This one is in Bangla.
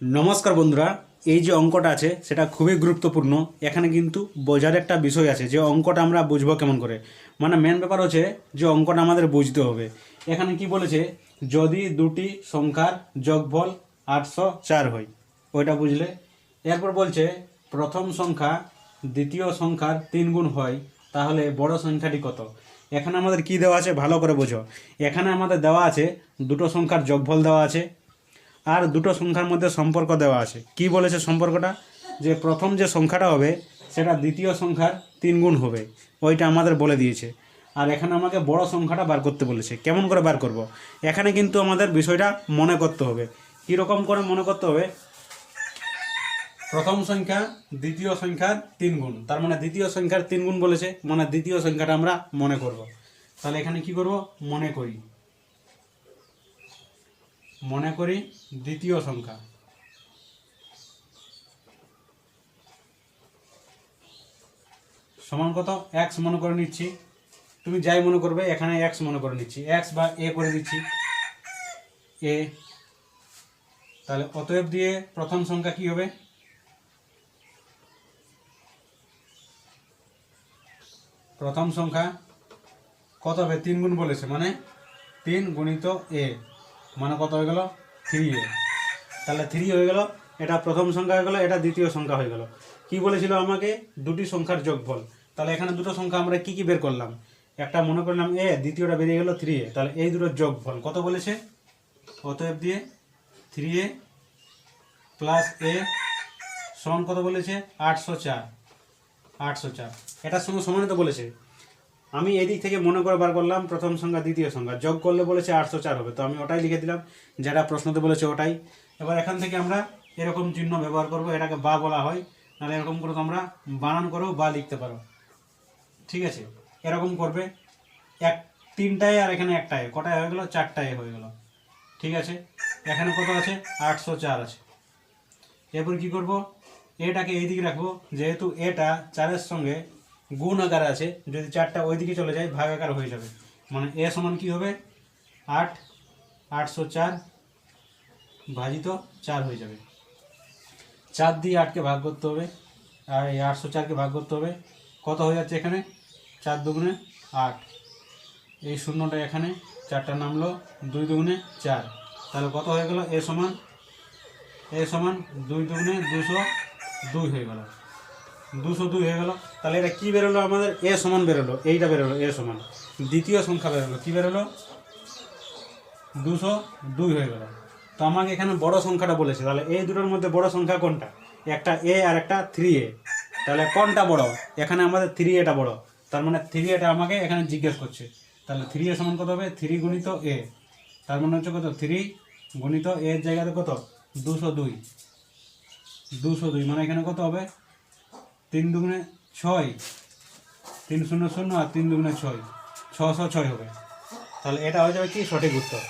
নমস্কার বন্ধুরা, এই যে অঙ্কটা আছে, সেটা খুবই গুরুত্বপূর্ণ। এখানে কিন্তু বোঝার একটা বিষয় আছে যে অঙ্কটা আমরা বুঝব কেমন করে। মানে মেন ব্যাপার হচ্ছে যে অঙ্কটা আমাদের বুঝতে হবে। এখানে কি বলেছে, যদি দুটি সংখ্যার যোগফল আটশো চার হয়, ওইটা বুঝলে। এরপর বলছে, প্রথম সংখ্যা দ্বিতীয় সংখ্যার তিন গুণ হয়, তাহলে বড় সংখ্যাটি কত? এখানে আমাদের কি দেওয়া আছে, ভালো করে বোঝো। এখানে আমাদের দেওয়া আছে, দুটো সংখ্যার যোগফল দেওয়া আছে আর দুটো সংখ্যার মধ্যে সম্পর্ক দেওয়া আছে। কি বলেছে সম্পর্কটা? যে প্রথম যে সংখ্যাটা হবে, সেটা দ্বিতীয় সংখ্যার তিন গুণ হবে। ওইটা আমাদের বলে দিয়েছে। আর এখানে আমাকে বড় সংখ্যাটা বার করতে বলেছে। কেমন করে বার করব। এখানে কিন্তু আমাদের বিষয়টা মনে করতে হবে। কীরকম করে মনে করতে হবে? প্রথম সংখ্যা, দ্বিতীয় সংখ্যার তিন গুণ। তার মানে দ্বিতীয় সংখ্যার তিন গুণ বলেছে। মানে দ্বিতীয় সংখ্যাটা আমরা মনে করব। তাহলে এখানে কি করব? মনে করি। মনে করি দ্বিতীয় সংখ্যা। সমান কত? এক্স মনে করে নিচ্ছি। তুমি যাই মনে করবে, এখানে এক্স মনে করে নিচ্ছি। এক্স বা এ করে দিচ্ছি এ তাহলে অতএব দিয়ে প্রথম সংখ্যা কি হবে? প্রথম সংখ্যা কত হবে? তিন গুণ বলেছে মানে তিন গুণিত এ মানে কত হয়ে গেল? থ্রি তাহলে থ্রি হয়ে গেল, এটা প্রথম সংখ্যা হয়ে গেল, এটা দ্বিতীয় সংখ্যা হয়ে গেল। কি বলেছিল আমাকে? দুটি সংখ্যার যোগফল। তাহলে এখানে দুটো সংখ্যা আমরা কি কি বের করলাম? একটা মনে করলাম এ দ্বিতীয়টা বেরিয়ে গেল থ্রি এ। তাহলে এই দুটোর যোগফল কত বলেছে? অতএব দিয়ে থ্রি এ প্লাস এ সমান কত বলেছে? আটশো চার। আটশো চার। এটার সঙ্গে সমানিত বলেছে। আমি এদিক থেকে মনে করে বার করলাম, প্রথম সংখ্যা, দ্বিতীয় সংখ্যা। যোগ করলে বলেছে আটশো চার হবে। তো আমি ওটাই লিখে দিলাম, যেটা প্রশ্নতে বলেছে ওটাই। এবার এখান থেকে আমরা এরকম চিহ্ন ব্যবহার করব, এটাকে বা বলা হয়। নাহলে এরকম করে তোমরা বানান করো বা লিখতে পারো। ঠিক আছে? এরকম করবে। এক, তিনটায় আর এখানে একটায়। কটায় হয়ে গেলো? চারটায় হয়ে গেল। ঠিক আছে? এখানে কত আছে? আটশো চার আছে। এরপর কি করব? এটাকে এইদিকে রাখব। যেহেতু এটা চারের সঙ্গে গুণ আকার আছে। যদি চারটা ওইদিকে চলে যায়, ভাগ আকার হয়ে যাবে। মানে এ সমান কি হবে? আট, আটশো চার ভাজিত চার হয়ে যাবে। চার দিয়ে আটকে ভাগ করতে হবে। আর এই আটশো চারকে ভাগ করতে হবে। কত হয়ে যাচ্ছে এখানে? চার দুগুণে আট। এই শূন্যটা এখানে চারটা নামলো দুই দুগুণে চার। তাহলে কত হয়ে গেল? এ সমান এ সমান দুই দুগুণে দুশো দুই হয়ে গেল। দুশো দুই হয়ে গেল। তাহলে এটা কী বেরোলো আমাদের? এ সমান বেরোলো। এইটা বেরোলো, এ সমান। দ্বিতীয় সংখ্যা বেরোলো। কী বেরোলো? দুশো দুই হয়ে গেল। তো আমাকে এখানে বড় সংখ্যাটা বলেছে। তাহলে এই দুটোর মধ্যে বড় সংখ্যা কোনটা? একটা এ আর একটা থ্রি এ। তাহলে কোনটা বড়? এখানে আমাদের থ্রি এটা বড়। তার মানে থ্রি এটা আমাকে এখানে জিজ্ঞেস করছে। তাহলে থ্রি এ সমান কত হবে? থ্রি গুণিত এ। তার মানে হচ্ছে কত? থ্রি গুণিত এর জায়গাতে কত? দুশো দুই। দুশো দুই। মানে এখানে কত হবে? তিন দুগুণে ছয়, তিন শূন্য শূন্য আর তিন দুগুণে ছয়, ছশো ছয় হবে। তাহলে এটা হয়ে যাবে কি? সঠিক উত্তর।